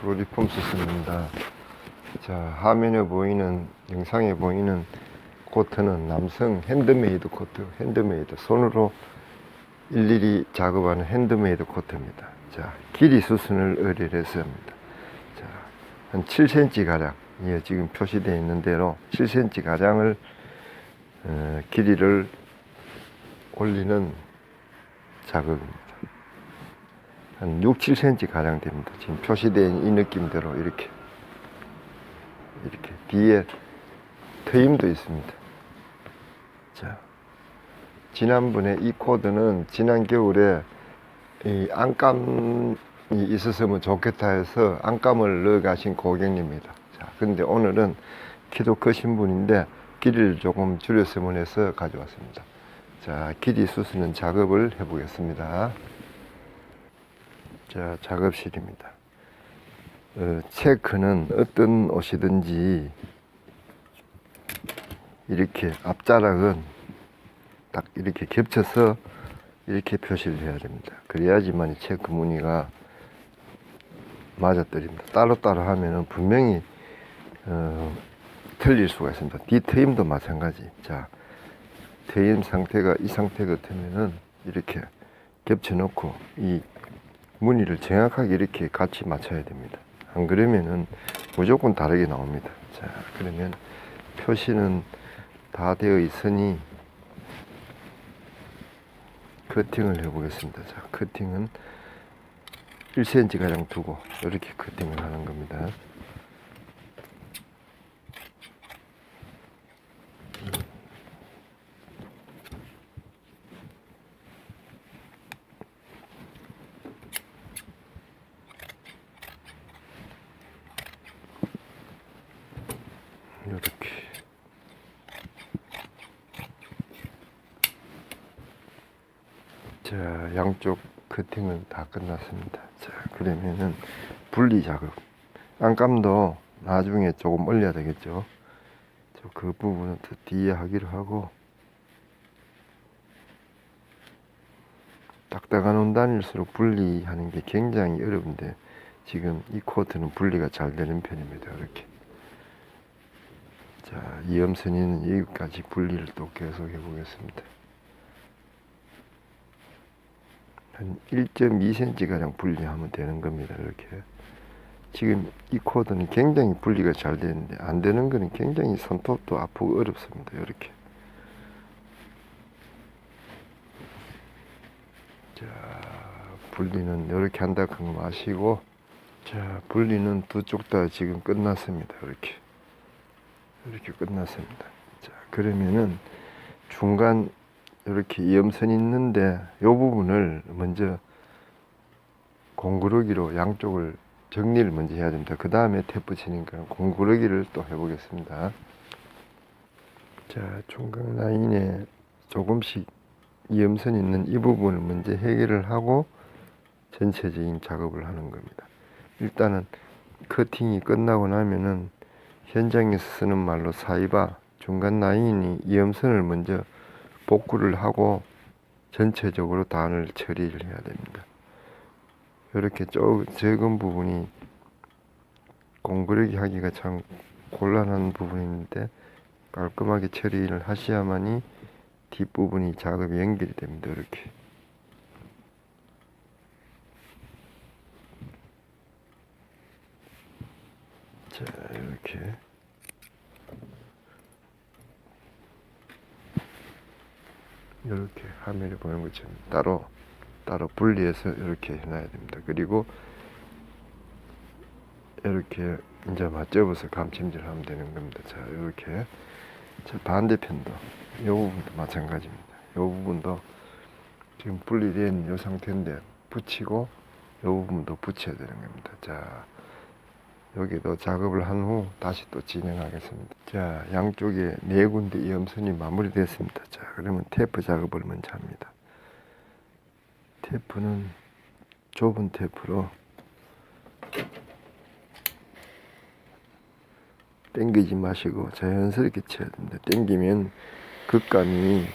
프로리폼 수습입니다. 자, 화면에 보이는, 영상에 보이는 코트는 남성 핸드메이드 코트, 핸드메이드. 손으로 일일이 작업하는 핸드메이드 코트입니다. 자, 길이 수순을 의뢰해서 합니다. 자, 한 7cm 가량, 예, 지금 표시되어 있는 대로 7cm 가량을, 어, 길이를 올리는 작업입니다. 한 6, 7cm 가량 됩니다. 지금 표시된 이 느낌대로 이렇게 이렇게 뒤에 트임도 있습니다. 자, 지난번에 이 코드는 지난 겨울에 이 안감이 있었으면 좋겠다 해서 안감을 넣어 가신 고객님입니다. 자, 근데 오늘은 키도 크신 분인데 길이를 조금 줄였으면 해서 가져왔습니다. 자, 길이 수수는 작업을 해보겠습니다. 자, 작업실입니다. 어, 체크는 어떤 옷이든지 이렇게 앞자락은 딱 이렇게 겹쳐서 이렇게 표시를 해야 됩니다. 그래야지만 이 체크 무늬가 맞아떨립니다. 따로따로 하면은 분명히 어, 틀릴 수가 있습니다. 뒤트임도 마찬가지. 자, 트임 상태가 이 상태 같으면은 이렇게 겹쳐 놓고 이 무늬를 정확하게 이렇게 같이 맞춰야 됩니다. 안 그러면은 무조건 다르게 나옵니다. 자, 그러면 표시는 다 되어 있으니 커팅을 해보겠습니다. 자, 커팅은 1cm 가량 두고 이렇게 커팅을 하는 겁니다. 이렇게 자 양쪽 커팅은 다 끝났습니다. 자 그러면은 분리 작업 안감도 나중에 조금 올려야 되겠죠. 저그 부분은 더 뒤에 하기로 하고. 딱딱한 원단일수록 분리하는 게 굉장히 어려운데 지금 이 코트는 분리가 잘 되는 편입니다. 이렇게. 자, 이염선이는 여기까지 분리를 또 계속 해보겠습니다. 한 1.2cm 가량 분리하면 되는 겁니다. 이렇게. 지금 이 코드는 굉장히 분리가 잘 되는데 안 되는 거는 굉장히 손톱도 아프고 어렵습니다. 이렇게. 자, 분리는 이렇게 한다 그거 마시고 자, 분리는 두 쪽 다 지금 끝났습니다. 이렇게. 이렇게 끝났습니다. 자, 그러면은 중간 이렇게 이음선 있는데 이 부분을 먼저 공구르기로 양쪽을 정리를 먼저 해야 됩니다. 그 다음에 테프 치니까 공구르기를 또 해보겠습니다. 자, 중간 라인에 조금씩 이음선 있는 이 부분을 먼저 해결을 하고 전체적인 작업을 하는 겁니다. 일단은 커팅이 끝나고 나면은 현장에서 쓰는 말로 사이바 중간 라인이 이음선을 먼저 복구를 하고 전체적으로 단을 처리를 해야 됩니다. 이렇게 조, 적은 부분이 공그르기 하기가 참 곤란한 부분인데 깔끔하게 처리를 하셔야만이 뒷부분이 작업이 연결이 됩니다. 이렇게. 자, 이렇게. 이렇게 화면에 보는 것처럼 따로 따로 분리해서 이렇게 해놔야 됩니다. 그리고 이렇게 이제 맞접어서 감침질 하면 되는 겁니다. 자, 이렇게 자, 반대편도 이 부분도 마찬가지입니다. 이 부분도 지금 분리된 이 상태인데 붙이고 이 부분도 붙여야 되는 겁니다. 자, 여기도 작업을 한 후 다시 또 진행하겠습니다. 자, 양쪽에 네 군데 이음선이 마무리됐습니다. 자, 그러면 테이프 작업을 먼저 합니다. 테이프는 좁은 테이프로 당기지 마시고 자연스럽게 쳐야 됩니다. 당기면 극감이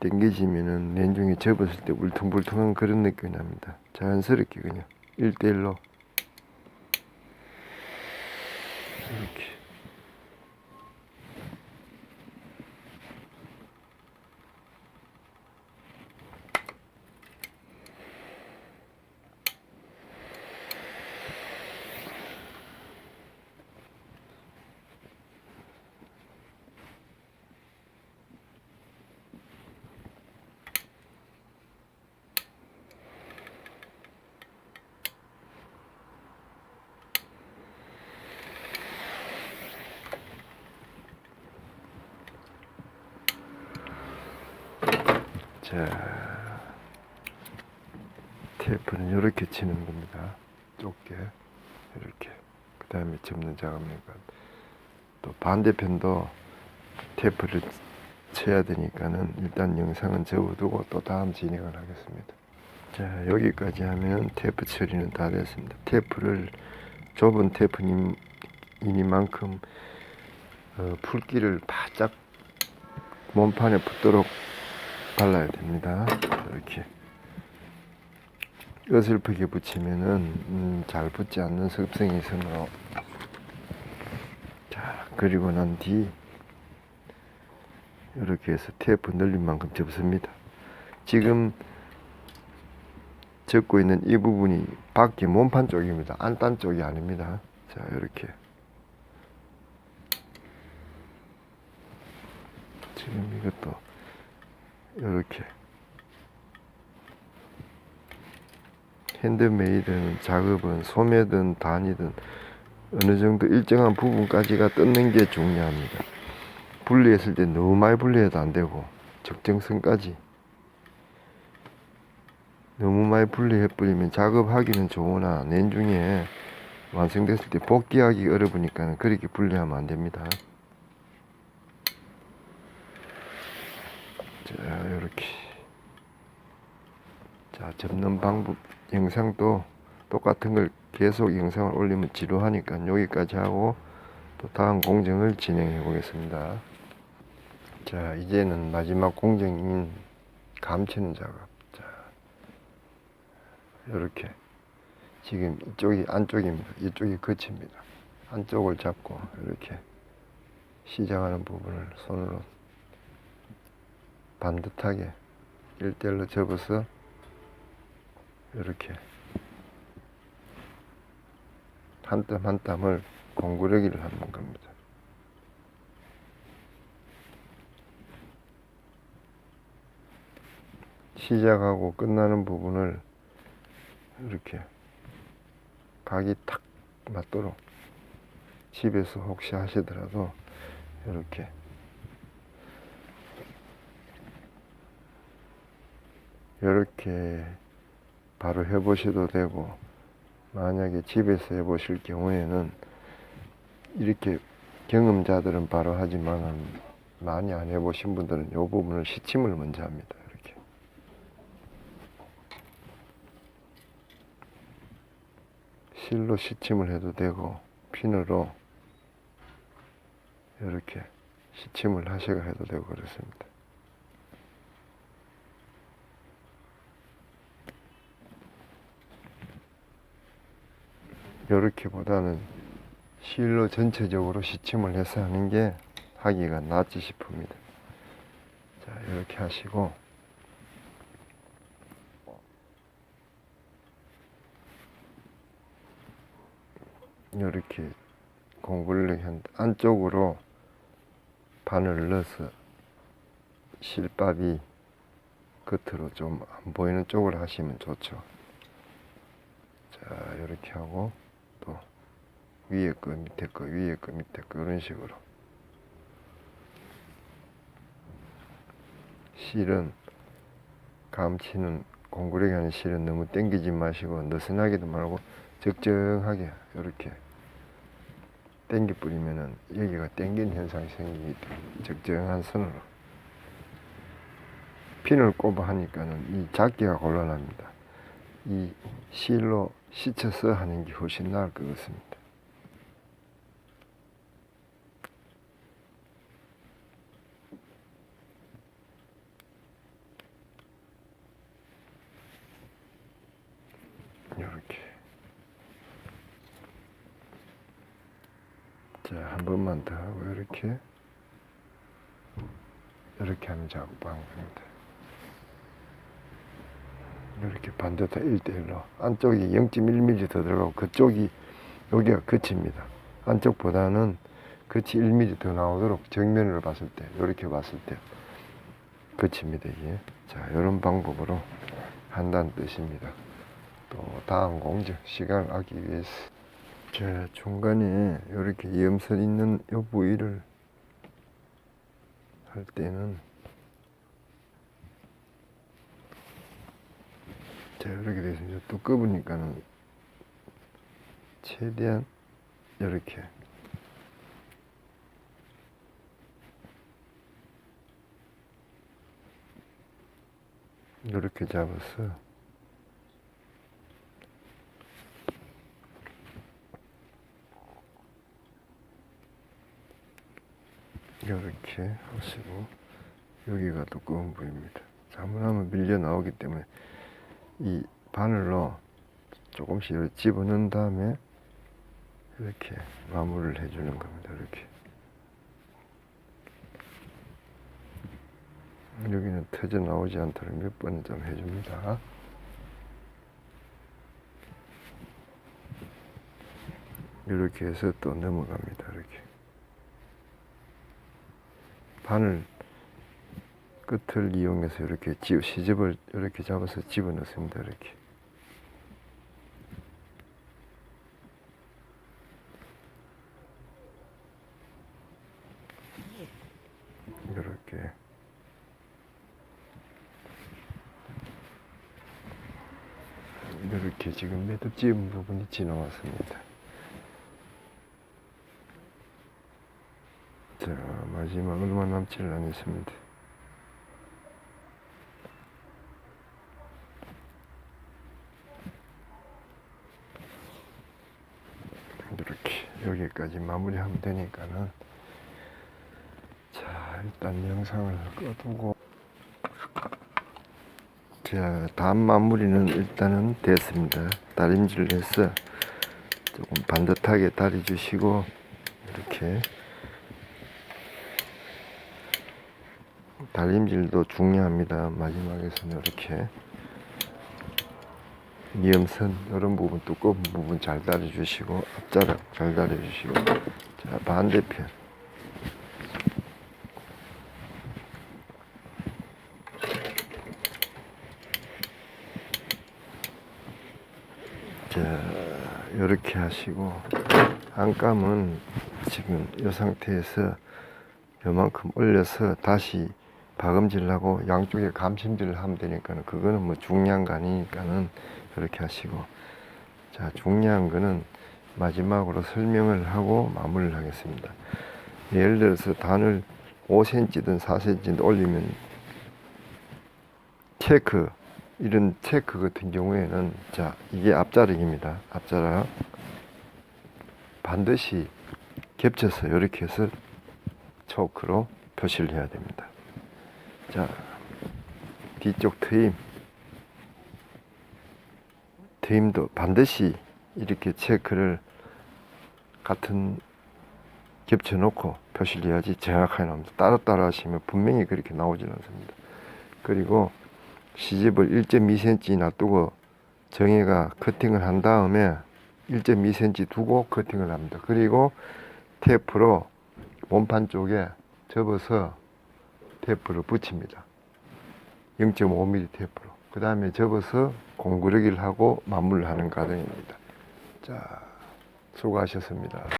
당기시면은 내중에 접었을 때 울퉁불퉁한 그런 느낌이 납니다. 자연스럽게 그냥 1대1로. 이렇게 자 테이프는 이렇게 치는 겁니다. 좁게 이렇게 그 다음에 접는 작업이니까 또 반대편도 테이프를 쳐야 되니까는 일단 영상은 접어두고 또 다음 진행을 하겠습니다. 자 여기까지 하면 테이프 처리는 다 됐습니다. 테이프를 좁은 테이프이니만큼 어, 풀기를 바짝 몸판에 붙도록 발라야 됩니다. 이렇게 어설프게 붙이면은 음, 잘 붙지 않는 습성이 있으므로 자 그리고 난 뒤 이렇게 해서 테이프 늘린 만큼 접습니다. 지금 접고 있는 이 부분이 밖에 몸판 쪽입니다. 안단 쪽이 아닙니다. 자 이렇게 지금 이것도 이렇게 핸드메이드는 작업은 소매든 단이든 어느 정도 일정한 부분까지가 뜯는 게 중요합니다. 분리했을 때 너무 많이 분리해도 안 되고 적정선까지 너무 많이 분리해 버리면 작업하기는 좋으나 내중에 완성됐을 때 복귀하기 어려우니까 그렇게 분리하면 안 됩니다. 자, 이렇게. 자, 접는 방법 영상도 똑같은 걸 계속 영상을 올리면 지루하니까 여기까지 하고 또 다음 공정을 진행해 보겠습니다. 자, 이제는 마지막 공정인 감치는 작업. 자, 이렇게. 지금 이쪽이 안쪽입니다. 이쪽이 끝입니다. 안쪽을 잡고 이렇게 시작하는 부분을 손으로 반듯하게 일대일로 접어서 이렇게 한 땀 한 땀을 공구르기를 하는 겁니다. 시작하고 끝나는 부분을 이렇게 각이 탁 맞도록 집에서 혹시 하시더라도 이렇게 이렇게 바로 해보셔도 되고 만약에 집에서 해보실 경우에는 이렇게 경험자들은 바로 하지만 많이 안 해보신 분들은 이 부분을 시침을 먼저 합니다. 이렇게 실로 시침을 해도 되고 핀으로 이렇게 시침을 하셔가 해도 되고 그렇습니다. 요렇게보다는 실로 전체적으로 시침을 해서 하는 게 하기가 낫지 싶습니다. 자, 이렇게 하시고 이렇게 한 안쪽으로 바늘 넣어서 실밥이 끝으로 좀 안 보이는 쪽으로 하시면 좋죠. 자, 이렇게 하고 또 위에 거 밑에 거 위에 거 밑에 거 이런 식으로 실은 감치는 공구르기 하는 실은 너무 당기지 마시고 느슨하게도 말고 적정하게 이렇게 당겨 뿌리면은 여기가 당긴 현상이 생기기 때문에 적정한 선으로 핀을 꼽아 하니까는 이 잡기가 곤란합니다. 이 실로 시쳐서 하는 게 훨씬 나을 것 같습니다. 자, 한 번만 더 하고 이렇게 이렇게 하면 작업한 겁니다. 이렇게 반대다 1대1로 안쪽이 0.1mm 더 들어가고 그쪽이 여기가 끝입니다. 안쪽보다는 끝이 1mm 더 나오도록 정면으로 봤을 때 이렇게 봤을 때 끝입니다 이게 자 이런 방법으로 한다는 뜻입니다. 또 다음 공정 시간을 아끼기 위해서 자 중간에 이렇게 염선 있는 이 부위를 할 때는 자 이렇게 돼서 이제 두꺼우니까는 최대한 이렇게. 이렇게 잡아서 이렇게 하시고 여기가 두꺼운 부위입니다. 잘못하면 밀려 나오기 때문에 이 바늘로 조금씩 집어넣은 다음에 이렇게 마무리를 해주는 겁니다. 이렇게 여기는 터져 나오지 않도록 몇 번 좀 해줍니다. 이렇게 해서 또 넘어갑니다. 이렇게 바늘 끝을 이용해서 이렇게 지- 시접을 이렇게 잡아서 집어 넣습니다. 이렇게 이렇게 이렇게 지금 매듭 지은 부분이 지나왔습니다. 자 마지막 얼마 남지를 않았습니다. 이렇게 여기까지 마무리하면 되니까는 자 일단 영상을 꺼두고 자 다음 마무리는 일단은 됐습니다 다림질을 해서 조금 반듯하게 다리 주시고 이렇게 다림질도 중요합니다. 마지막에서는 이렇게. 이음선 이런 부분 두꺼운 부분 잘 다려주시고 앞자락 잘 다려주시고. 자 반대편. 자 이렇게 하시고 안감은 지금 이 상태에서 요만큼 올려서 다시 박음질하고 양쪽에 감심질을 하면 되니까 는 그거는 뭐 중요한 거 아니니까는 그렇게 하시고 자 중요한 거는 마지막으로 설명을 하고 마무리를 하겠습니다. 예를 들어서 단을 5cm든 4cm든 올리면 체크 이런 체크 같은 경우에는 자 이게 앞자락입니다. 앞자락 반드시 겹쳐서 이렇게 해서 초크로 표시를 해야 됩니다. 자 뒤쪽 트임 트임도 반드시 이렇게 체크를 같은 겹쳐 놓고 표시를 해야지 정확하게 나옵니다. 따로따로 하시면 분명히 그렇게 나오지는 않습니다. 그리고 시집을 1.2cm 놔두고 정혜가 커팅을 한 다음에 1.2cm 두고 커팅을 합니다. 그리고 테이프로 몸판 쪽에 접어서 테이프를 붙입니다. 0.5mm 테이프로. 그 다음에 접어서 공구르기를 하고 마무리를 하는 과정입니다. 자, 수고하셨습니다.